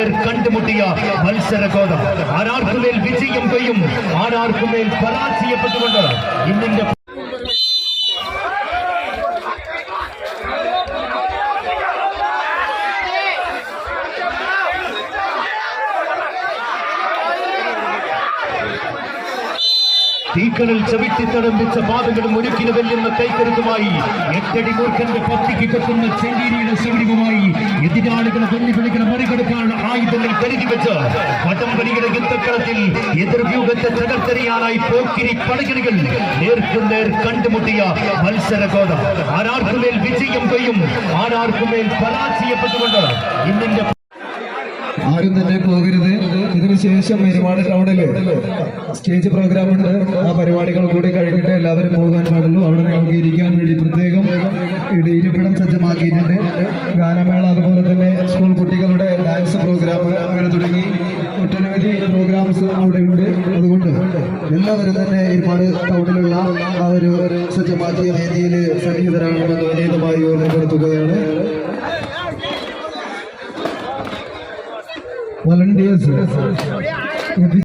കണ്ടുമുട്ടിയ മത്സരകോതം ആരാർക്കുമേൽ വിജയം കൊയ്യും ആരാർക്കുമേൽ പരാജയപ്പെട്ടുകൊണ്ട് ഇന്നിന്റെ തീക്കണൽ ചവിട്ടി തടമ്പിച്ച പാതകളും ഒരുക്കിന് വെല്ലുന്ന കൈക്കരുത്തുമായി എട്ടടി മൂർഖന്റെ പത്തിക്ക് കെട്ടുന്ന ചെങ്കീരിയുടെ ശൗര്യവുമായി എതിരാളികളെ വെല്ലുവിളികളെ മറികടക്കാൻ ആയുധങ്ങൾ കരുതി വെച്ച് വടംവലിയുടെ യുദ്ധക്കളത്തിൽ എതിർവ്യൂഹത്തെ തകർത്തെറിയാനായി പോക്കിരി പടകിണികൾ നേർക്കുനേർ കണ്ടുമുട്ടിയ മത്സരകോതം ആരാർക്കുമേൽ വിജയം കൊയ്യും ആരാർക്കുമേൽ പരാജയപ്പെട്ടുകൊണ്ട് ഇന്നിന്റെ ആരും തന്നെ പോകരുത്. ഇതിനുശേഷം ഒരുപാട് ടൗണിൽ സ്റ്റേജ് പ്രോഗ്രാം ഉണ്ട്. ആ പരിപാടികൾ കൂടി കഴിഞ്ഞിട്ട് എല്ലാവരും പോകാൻ പാടുള്ളൂ. അവിടെ നമുക്ക് ഇരിക്കാൻ വേണ്ടി പ്രത്യേകം ഇരിപ്പിടം സജ്ജമാക്കിയിട്ടുണ്ട്. ഗാനമേള അതുപോലെ തന്നെ സ്കൂൾ കുട്ടികളുടെ ഡാൻസ് പ്രോഗ്രാം അങ്ങനെ തുടങ്ങി. ഒട്ടനവധി പ്രോഗ്രാംസ് അവിടെ ഉണ്ട്. അതുകൊണ്ട് എല്ലാവരും തന്നെ ഒരുപാട് ടൗണിലുള്ള ആ ഒരു സജ്ജമാക്കിയ വേദിയിൽ സന്നിഹിതരാണെന്ന് വിനീതമായി ഓർമ്മപ്പെടുത്തുകയാണ്. Volunteers